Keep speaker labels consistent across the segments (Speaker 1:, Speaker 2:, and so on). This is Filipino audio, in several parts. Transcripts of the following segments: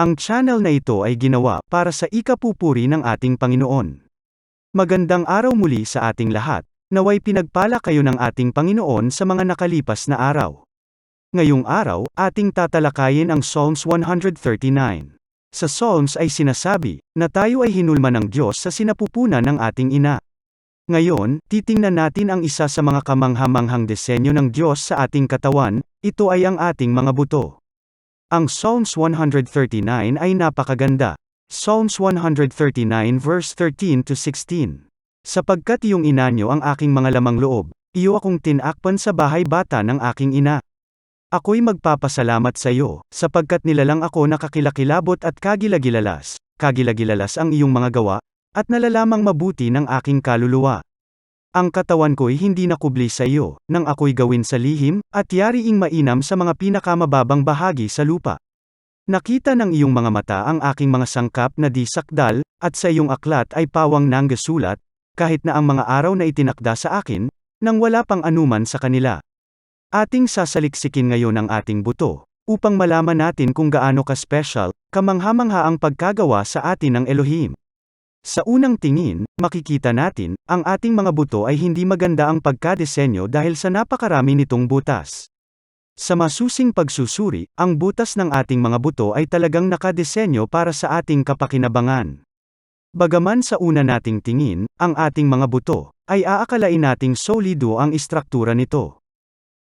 Speaker 1: Ang channel na ito ay ginawa para sa ikapupuri ng ating Panginoon. Magandang araw muli sa ating lahat, naway pinagpala kayo ng ating Panginoon sa mga nakalipas na araw. Ngayong araw, ating tatalakayin ang Psalms 139. Sa Psalms ay sinasabi, na tayo ay hinulma ng Diyos sa sinapupunan ng ating ina. Ngayon, titingnan natin ang isa sa mga kamanghamanghang disenyo ng Diyos sa ating katawan, ito ay ang ating mga buto. Ang Psalms 139 ay napakaganda. Psalms 139 verse 13 to 16. Sapagkat iyong ina niyo ang aking mga lamang loob, iyo akong tinakpan sa bahay bata ng aking ina. Ako'y magpapasalamat sa iyo, sapagkat nilalang ako nakakilakilabot at kagilagilalas, kagilagilalas ang iyong mga gawa, at nalalamang mabuti ng aking kaluluwa. Ang katawan ko'y hindi nakubli sa iyo, nang ako'y gawin sa lihim, at yariing mainam sa mga pinakamababang bahagi sa lupa. Nakita ng iyong mga mata ang aking mga sangkap na di sakdal, at sa iyong aklat ay pawang nang gasulat, kahit na ang mga araw na itinakda sa akin, nang wala pang anuman sa kanila. Ating sasaliksikin ngayon ang ating buto, upang malaman natin kung gaano ka-special, kamanghamangha ang pagkagawa sa atin ng Elohim. Sa unang tingin, makikita natin, ang ating mga buto ay hindi maganda ang pagkadesenyo dahil sa napakarami nitong butas. Sa masusing pagsusuri, ang butas ng ating mga buto ay talagang nakadesenyo para sa ating kapakinabangan. Bagaman sa una nating tingin, ang ating mga buto, ay aakalain nating solido ang istruktura nito.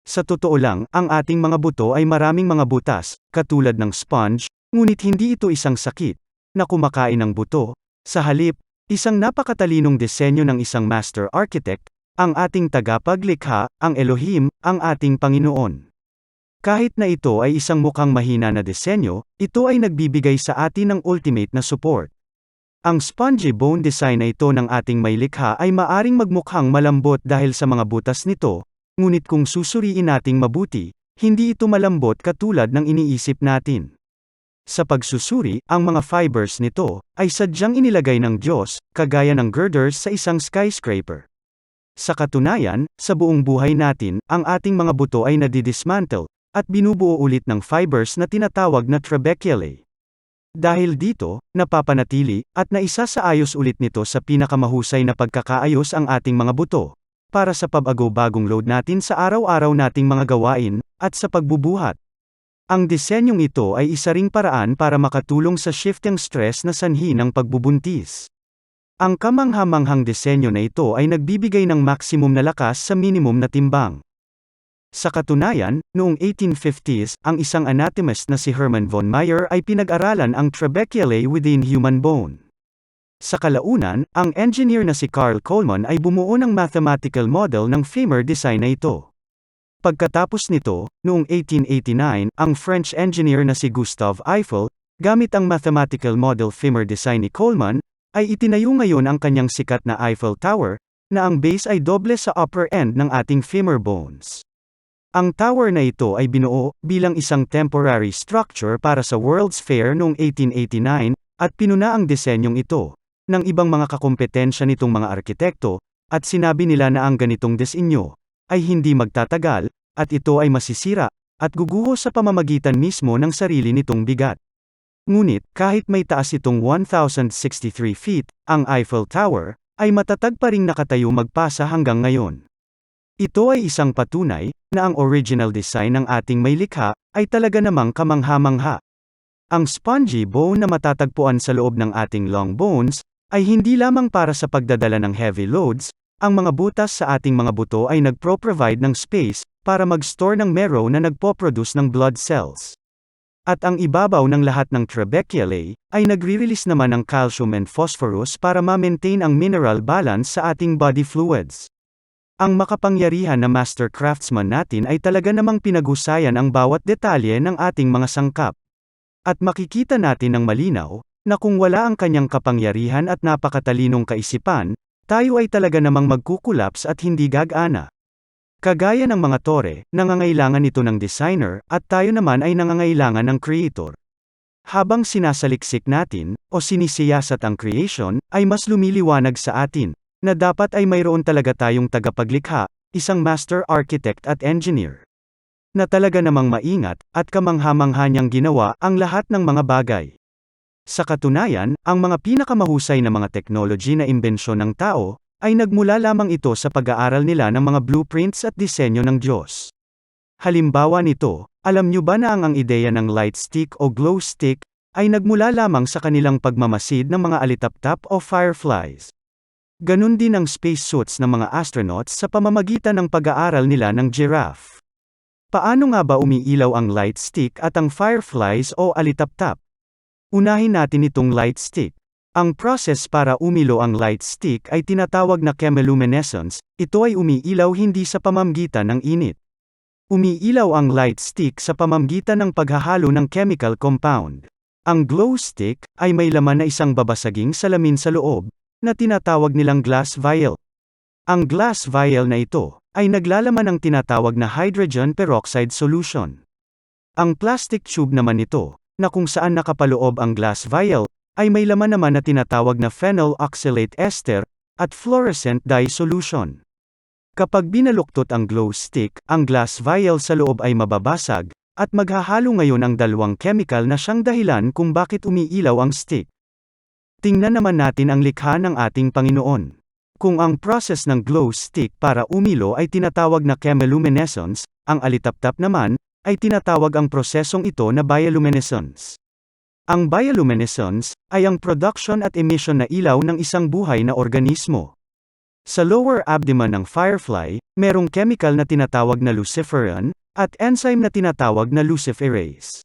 Speaker 1: Sa totoo lang, ang ating mga buto ay maraming mga butas, katulad ng sponge, ngunit hindi ito isang sakit, na kumakain ng buto, sa halip, isang napakatalinong disenyo ng isang master architect, ang ating tagapaglikha, ang Elohim, ang ating Panginoon. Kahit na ito ay isang mukhang mahina na disenyo, ito ay nagbibigay sa atin ng ultimate na support. Ang spongy bone design na ito ng ating may likha ay maaring magmukhang malambot dahil sa mga butas nito, ngunit kung susuriin nating mabuti, hindi ito malambot katulad ng iniisip natin. Sa pagsusuri, ang mga fibers nito ay sadyang inilagay ng Diyos, kagaya ng girders sa isang skyscraper. Sa katunayan, sa buong buhay natin, ang ating mga buto ay nadidismantle at binubuo ulit ng fibers na tinatawag na trabeculæ. Dahil dito, napapanatili at naisasaayos ulit nito sa pinakamahusay na pagkakaayos ang ating mga buto para sa pag-ago-bagong load natin sa araw-araw nating mga gawain at sa pagbubuhat. Ang disenyong ito ay isa ring paraan para makatulong sa shifting stress na sanhi ng pagbubuntis. Ang kamanghamanghang disenyo na ito ay nagbibigay ng maximum na lakas sa minimum na timbang. Sa katunayan, noong 1850s, ang isang anatomist na si Hermann von Meyer ay pinag-aralan ang trabeculæ within human bone. Sa kalaunan, ang engineer na si Carl Coleman ay bumuo ng mathematical model ng femur design na ito. Pagkatapos nito, noong 1889, ang French engineer na si Gustave Eiffel, gamit ang mathematical model femur design ni Coleman, ay itinayo ngayon ang kanyang sikat na Eiffel Tower, na ang base ay doble sa upper end ng ating femur bones. Ang tower na ito ay binuo bilang isang temporary structure para sa World's Fair noong 1889 at pinuna ang disenyong ito ng ibang mga kakompetensya nitong mga arkitekto at sinabi nila na ang ganitong disenyo ay hindi magtatagal, at ito ay masisira, at guguho sa pamamagitan mismo ng sarili nitong bigat. Ngunit, kahit may taas itong 1,063 feet, ang Eiffel Tower, ay matatag pa ring nakatayo magpasa hanggang ngayon. Ito ay isang patunay, na ang original design ng ating may likha, ay talaga namang kamangha-mangha. Ang spongy bone na matatagpuan sa loob ng ating long bones, ay hindi lamang para sa pagdadala ng heavy loads, ang mga butas sa ating mga buto ay nagpro-provide ng space para mag-store ng marrow na nagpo-produce ng blood cells. At ang ibabaw ng lahat ng trabeculæ ay nagre-release naman ng calcium and phosphorus para ma-maintain ang mineral balance sa ating body fluids. Ang makapangyarihan na master craftsman natin ay talaga namang pinaghusayan ang bawat detalye ng ating mga sangkap. At makikita natin ng malinaw, na kung wala ang kanyang kapangyarihan at napakatalinong kaisipan, tayo ay talaga namang magkukulaps at hindi gagana. Kagaya ng mga tore, nangangailangan ito ng designer, at tayo naman ay nangangailangan ng creator. Habang sinasaliksik natin, o sinisiyasat ang creation, ay mas lumiliwanag sa atin, na dapat ay mayroon talaga tayong tagapaglikha, isang master architect at engineer. Na talaga namang maingat, at kamanghamangha niyang ginawa ang lahat ng mga bagay. Sa katunayan, ang mga pinakamahusay na mga technology na imbensyon ng tao, ay nagmula lamang ito sa pag-aaral nila ng mga blueprints at disenyo ng Diyos. Halimbawa nito, alam nyo ba na ang ang ideya ng light stick o glow stick, ay nagmula lamang sa kanilang pagmamasid ng mga alitaptap o fireflies. Ganon din ang spacesuits ng mga astronauts sa pamamagitan ng pag-aaral nila ng giraffe. Paano nga ba umiilaw ang light stick at ang fireflies o alitaptap? Unahin natin itong light stick. Ang process para umilo ang light stick ay tinatawag na chemiluminescence, ito ay umiilaw hindi sa pamamagitan ng init. Umiilaw ang light stick sa pamamagitan ng paghahalo ng chemical compound. Ang glow stick ay may laman na isang babasaging salamin sa loob, na tinatawag nilang glass vial. Ang glass vial na ito ay naglalaman ng tinatawag na hydrogen peroxide solution. Ang plastic tube naman ito na kung saan nakapaloob ang glass vial, ay may laman naman na tinatawag na phenyl oxalate ester, at fluorescent dye solution. Kapag binaluktot ang glow stick, ang glass vial sa loob ay mababasag, at maghahalo ngayon ang dalawang chemical na siyang dahilan kung bakit umiilaw ang stick. Tingnan naman natin ang likha ng ating Panginoon. Kung ang process ng glow stick para umilo ay tinatawag na chemiluminescence, ang alitaptap naman, ay tinatawag ang prosesong ito na bioluminescence. Ang bioluminescence ay ang production at emission na ilaw ng isang buhay na organismo. Sa lower abdomen ng firefly, merong chemical na tinatawag na luciferin, at enzyme na tinatawag na luciferase.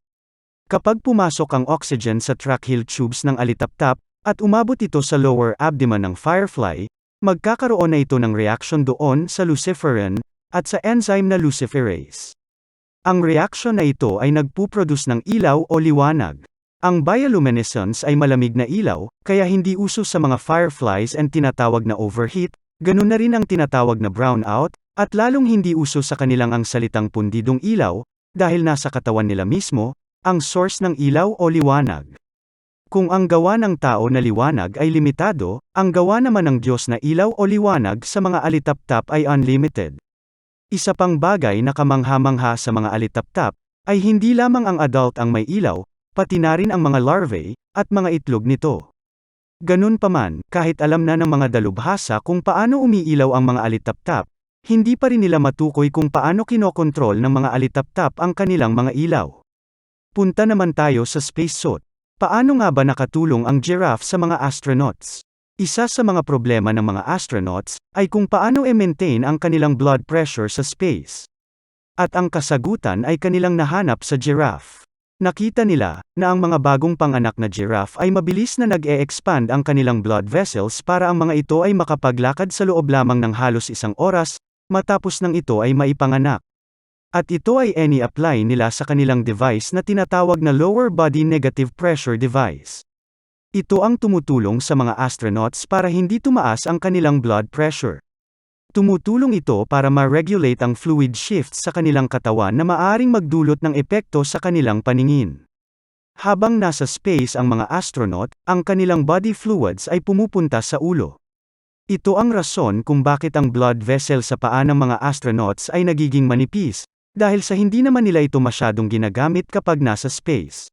Speaker 1: Kapag pumasok ang oxygen sa trachea tubes ng alitaptap, at umabot ito sa lower abdomen ng firefly, magkakaroon na ito ng reaction doon sa luciferin, at sa enzyme na luciferase. Ang reaksyon na ito ay nagpuproduce ng ilaw o liwanag. Ang bioluminescence ay malamig na ilaw, kaya hindi uso sa mga fireflies and tinatawag na overheat, ganun na rin ang tinatawag na brownout, at lalong hindi uso sa kanilang ang salitang pundidong ilaw, dahil nasa katawan nila mismo, ang source ng ilaw o liwanag. Kung ang gawa ng tao na liwanag ay limitado, ang gawa naman ng Diyos na ilaw o liwanag sa mga alitaptap ay unlimited. Isa pang bagay na kamangha-mangha sa mga alitaptap, ay hindi lamang ang adult ang may ilaw, pati na rin ang mga larvae, at mga itlog nito. Ganun pa man, kahit alam na ng mga dalubhasa kung paano umiilaw ang mga alitaptap, hindi pa rin nila matukoy kung paano kinokontrol ng mga alitaptap ang kanilang mga ilaw. Punta naman tayo sa spacesuit. Paano nga ba nakatulong ang giraffe sa mga astronauts? Isa sa mga problema ng mga astronauts ay kung paano i-maintain ang kanilang blood pressure sa space. At ang kasagutan ay kanilang nahanap sa giraffe. Nakita nila na ang mga bagong panganak na giraffe ay mabilis na nag-e-expand ang kanilang blood vessels para ang mga ito ay makapaglakad sa loob lamang ng halos isang oras, matapos ng ito ay maipanganak. At ito ay any apply nila sa kanilang device na tinatawag na lower body negative pressure device. Ito ang tumutulong sa mga astronauts para hindi tumaas ang kanilang blood pressure. Tumutulong ito para ma-regulate ang fluid shifts sa kanilang katawan na maaring magdulot ng epekto sa kanilang paningin. Habang nasa space ang mga astronaut, ang kanilang body fluids ay pumupunta sa ulo. Ito ang rason kung bakit ang blood vessel sa paa ng mga astronauts ay nagiging manipis, dahil sa hindi naman nila ito masyadong ginagamit kapag nasa space.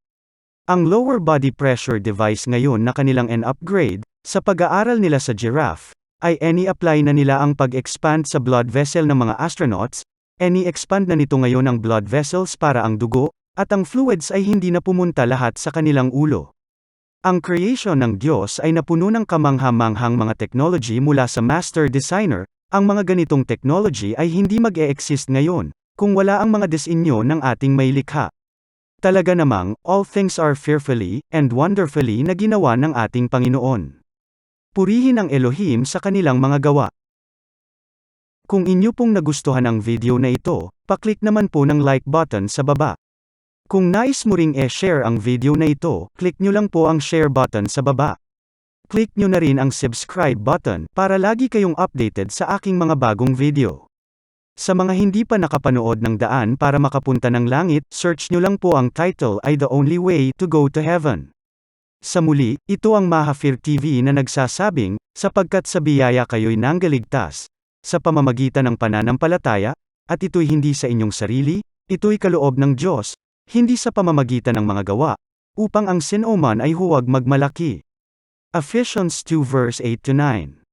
Speaker 1: Ang lower body pressure device ngayon na kanilang n-upgrade, sa pag-aaral nila sa giraffe, ay any-apply na nila ang pag-expand sa blood vessel ng mga astronauts, any-expand na nito ngayon ang blood vessels para ang dugo, at ang fluids ay hindi na pumunta lahat sa kanilang ulo. Ang creation ng Diyos ay napuno ng kamangha-manghang mga technology mula sa master designer, ang mga ganitong technology ay hindi mag-e-exist ngayon, kung wala ang mga disenyo ng ating may likha. Talaga namang, all things are fearfully and wonderfully na ginawa ng ating Panginoon. Purihin ang Elohim sa kanilang mga gawa. Kung inyo pong nagustuhan ang video na ito, paklik naman po ng like button sa baba. Kung nais mo ring e-share ang video na ito, click nyo lang po ang share button sa baba. Click nyo na rin ang subscribe button para lagi kayong updated sa aking mga bagong video. Sa mga hindi pa nakapanood ng daan para makapunta ng langit, search nyo lang po ang title ay The Only Way to Go to Heaven. Sa muli, ito ang Mahafir TV na nagsasabing, sapagkat sa biyaya kayo'y nanggaligtas, sa pamamagitan ng pananampalataya, at ito'y hindi sa inyong sarili, ito'y kaloob ng Diyos, hindi sa pamamagitan ng mga gawa, upang ang sinoman ay huwag magmalaki. Ephesians 2 verse 8 to 9